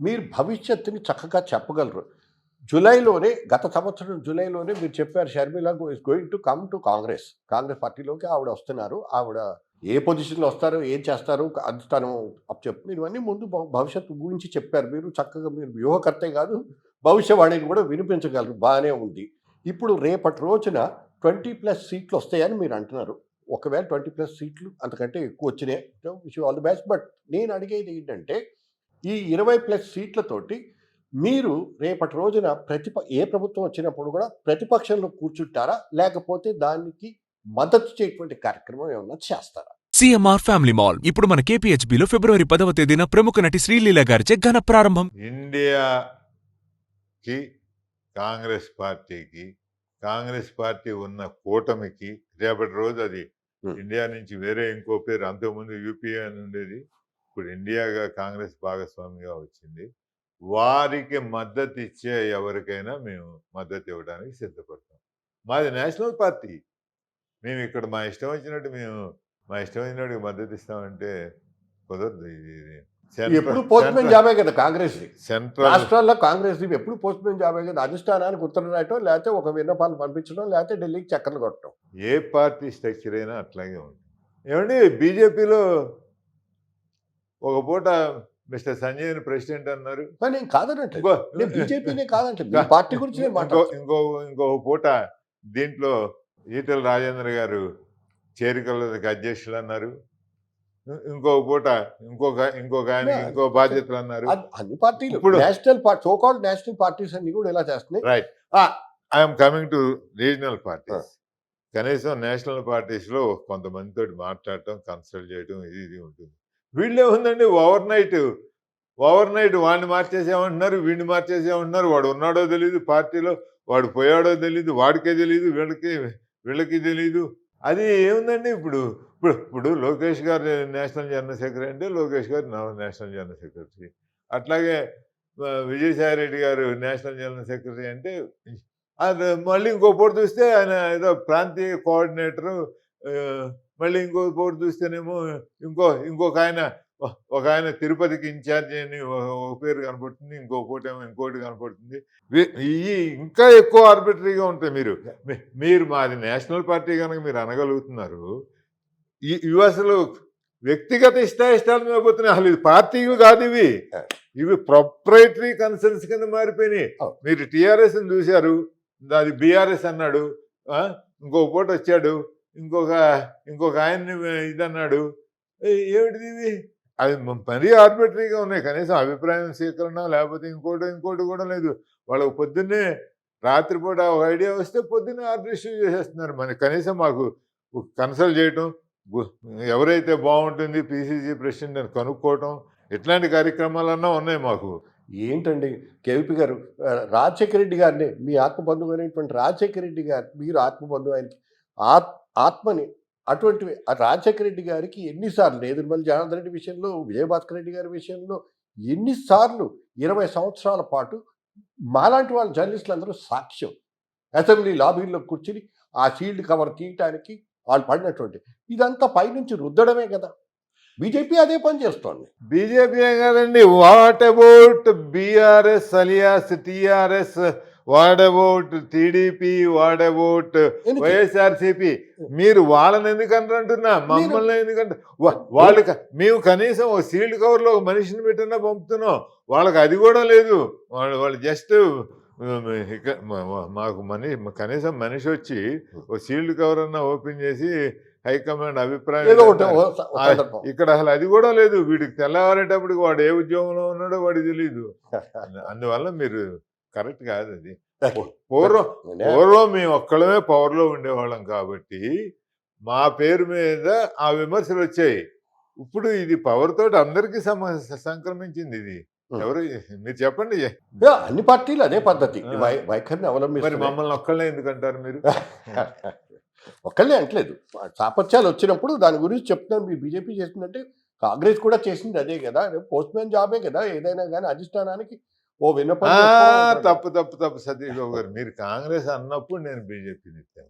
మీరు భవిష్యత్తుని చక్కగా చెప్పగలరు. జూలైలోనే గత సంవత్సరం జూలైలోనే మీరు చెప్పారు Sharmila is going to come to Congress Congress పార్టీలోకి ఆవిడ వస్తున్నారు. ఆవిడ ఏ పొజిషన్లో వస్తారో ఏం చేస్తారు అది అప్ చెప్పు మీరు ఇవన్నీ ముందు భవిష్యత్తు గురించి చెప్పారు. మీరు చక్కగా మీరు వ్యూహకర్తే కాదు భవిష్యవాణిని కూడా వినిపించగలరు. బాగానే ఉంది. ఇప్పుడు రేపటి రోజున ట్వంటీ ప్లస్ సీట్లు వస్తాయని మీరు అంటున్నారు. ఒకవేళ ట్వంటీ ప్లస్ సీట్లు అంతకంటే ఎక్కువ వచ్చినాయి wish all the best. But నేను అడిగేది ఏంటంటే ఈ ఇరవై ప్లస్ సీట్లతోటి మీరు రేపటి రోజున ప్రతిప ఏ ప్రభుత్వం వచ్చినప్పుడు కూడా ప్రతిపక్షంలో కూర్చుంటారా? లేకపోతే దానికి మద్దతు చేయటువంటి కార్యక్రమం ఏమన్నా చేస్తారా? CMR family mall. ఇప్పుడు మన కేపీహెచ్బిలో ఫిబ్రవరి పదవ తేదీన ప్రముఖ నటి శ్రీలీల గారిచే ఘన ప్రారంభం. ఇండియాకి కాంగ్రెస్ పార్టీకి కాంగ్రెస్ పార్టీ ఉన్న కూటమికి రేపటి రోజు అది. ఇండియా నుంచి వేరే ఇంకో పేరు అంతకుముందు యూపీఏ అని ఉండేది. ఇప్పుడు ఇండియాగా కాంగ్రెస్ భాగస్వామిగా వచ్చింది. వారికి మద్దతు ఇచ్చే ఎవరికైనా మేము మద్దతు ఇవ్వడానికి సిద్ధపడతాం. మాది నేషనల్ పార్టీ. మేము ఇక్కడ మా ఇష్టం వచ్చినట్టు మేము మా ఇష్టం వచ్చినట్టు మద్దతు ఇస్తామంటే కుదరదు. ఇది. ఎప్పుడు పోస్ట్ మ్యాన్ జాబే కదా కాంగ్రెస్. సెంట్రల్ రాష్ట్రాల్లో కాంగ్రెస్ ఎప్పుడు పోస్ట్ మ్యాన్ జాబే కదా? అధిష్టానానికి ఉత్తరం రాయటం లేకపోతే ఒక విన్నపాలు పంపించడం లేకపోతే ఢిల్లీకి చక్కర్లు కొట్టడం ఏ పార్టీ స్ట్రక్చర్ అయినా అట్లాగే ఉంటుంది. ఏమండి బీజేపీలో ఒక పూట మిస్టర్ సంజయ్ని ప్రెసిడెంట్ అన్నారు. కానీ నేను కాదనట్లేదు. నేను బీజేపీనే కాదంటే పార్టీ గురించి ఇంకో. ఇంకో ఇంకో పూట దీంట్లో ఈటెల రాజేంద్ర గారు చేరికలకి అధ్యక్షులు అన్నారు. ఇంకో పూట ఇంకొక ఇంకొక ఆయన ఇంకో బాధ్యతలు అన్నారు. అన్ని పార్టీలు. ఇప్పుడు- national party so called national parties అన్ని కూడా ఇలా చేస్తున్నాయి? Right I'm coming to regional parties కనీసం నేషనల్ పార్టీస్లో కొంతమందితో మాట్లాడటం కన్సల్ట్ చేయడం ఇది ఇది ఉంటుంది. వీళ్ళే ఉందండి ఓవర్ నైట్. ఓవర్ నైట్ వాడిని మార్చేసేమంటున్నారు వీడిని మార్చేసేమంటున్నారు. వాడు ఉన్నాడో తెలియదు పార్టీలో వాడు పోయాడో తెలియదు వాడికే తెలియదు వీళ్ళకి వీళ్ళకి తెలియదు అది ఏముందండి ఇప్పుడు? ఇప్పుడు ఇప్పుడు లోకేష్ గారు నేషనల్ జనరల్ సెక్రటరీ అంటే లోకేష్ గారు నా- నేషనల్ జనరల్ సెక్రటరీ. అట్లాగే విజయసాయి రెడ్డి గారు నేషనల్ జనరల్ సెక్రటరీ అంటే మళ్ళీ ఇంకో పూట చూస్తే ఆయన ఏదో ప్రాంతీయ కోఆర్డినేటరు మళ్ళీ ఇంకో పూట చూస్తేనేమో ఇంకో ఇంకొక ఆయన ఒక ఆయన తిరుపతికి ఇన్ఛార్జ్ అని ఒక పేరు కనపడుతుంది ఇంకో ఏమో ఇంకోటి కనపడుతుంది. వీ- ఈ ఇంకా ఎక్కువ ఆర్బిటరీగా ఉంటాయి మీరు. మీరు మాది నేషనల్ పార్టీ కనుక మీరు అనగలుగుతున్నారు ఈ- ఇవి అసలు వ్యక్తిగత ఇష్ట ఇష్టాల మీద పోతున్నాయి. అసలు ఇది పార్టీ కాదు ఇవి. ఇవి ప్రొప్రైటరీ కన్సర్న్స్ కింద మారిపోయినాయి. మీరు టిఆర్ఎస్ చూశారు అది బీఆర్ఎస్ అన్నాడు? ఇంకో పూట వచ్చాడు ఇంకొక ఇంకొక ఆయన్ని ఇదన్నాడు. ఏమిటిది ఇది? అది మరీ ఆర్బిటరీగా ఉన్నాయి. కనీసం అభిప్రాయం స్వీకరణ లేకపోతే ఇంకోటి ఇంకోటి కూడా లేదు. వాళ్ళకు పొద్దున్నే రాత్రిపూట ఒక ఐడియా వస్తే పొద్దున్నే ఆర్డర్ ఇష్యూ చేసేస్తున్నారు. మన కనీసం మాకు కన్సల్ట్ చేయటం ఎవరైతే బాగుంటుంది పిసిసి ప్రెసిడెంట్ అని కనుక్కోవటం ఇట్లాంటి కార్యక్రమాలన్నా ఉన్నాయి మాకు. ఏంటండి? కేవీపీ గారు రాజశేఖర రెడ్డి గారిని మీ ఆత్మబంధువు అయినటువంటి రాజశేఖర రెడ్డి గారు మీరు ఆత్మబంధువు ఆయనకి ఆత్ ఆత్మని అటువంటివి రాజశేఖర రెడ్డి గారికి ఎన్నిసార్లు నేదురుమల్లి జనార్దన్ రెడ్డి విషయంలో విజయభాస్కర్ రెడ్డి గారి విషయంలో ఎన్నిసార్లు ఇరవై సంవత్సరాల పాటు మాలాంటి వాళ్ళ జర్నలిస్టులు అందరూ సాక్ష్యం. అసెంబ్లీ లాబీల్లో కూర్చుని ఆ షీల్డ్ కవర్ తీయటానికి వాళ్ళు పడినటువంటి ఇదంతా పైనుంచి రుద్దడమే కదా. బీజేపీ అదే పని చేస్తోంది. బీజేపీ కాదండి what about BRS alias TRS what about TDP what about ఎందుకు? వైఎస్ఆర్సీపీ. మీరు వాళ్ళని ఎందుకంటారు అంటున్నా మమ్మల్ని ఎందుకంటే వాళ్ళు మేము కనీసం ఒక సీల్డ్ కవర్లో ఒక మనిషిని పెట్టినా పంపుతున్నాం. వాళ్ళకి అది కూడా లేదు. వాళ్ళు వాళ్ళు జస్ట్ మాకు మనీ కనీసం మనిషి వచ్చి ఒక సీల్డ్ కవర్ అన్నా ఓపెన్ చేసి హైకమాండ్ అభిప్రాయం ఓ ఓ. ఇక్కడ అసలు అది కూడా లేదు. వీడికి తెల్లవారేటప్పటికి వాడు ఏ ఉద్యోగంలో ఉన్నాడో వాడికి తెలియదు అందువల్ల మీరు కరెక్ట్ కాదు అది పూర్వం పూర్వం మేము ఒక్కడమే పవర్లో ఉండేవాళ్ళం కాబట్టి మా పేరు మీద ఆ విమర్శలు వచ్చాయి. ఇప్పుడు ఇది పవర్ తోటి అందరికీ సంక్రమించింది ఇది. ఎవరు మీరు చెప్పండి. అన్ని పార్టీలు అదే పద్ధతి. వైఖరిని మరి అవలంబిస్తారు మమ్మల్ని ఒక్కళ్ళే ఎందుకంటారు మీరు? ఒక్కళ్ళే అంటలేదు. చాపత్యాలు వచ్చినప్పుడు దాని గురించి చెప్తున్నాను మీరు బీజేపీ చేసిందంటే కాంగ్రెస్ కూడా చేసింది అదే కదా. పోస్ట్ మ్యాన్ జాబే కదా. ఏదైనా కానీ అధిష్టానానికి ఓ విన్నపం. తప్పు తప్పు తప్పు సతీష్ బాబు గారు మీరు కాంగ్రెస్ అన్నప్పుడు నేను బీజేపీ నిత్యాను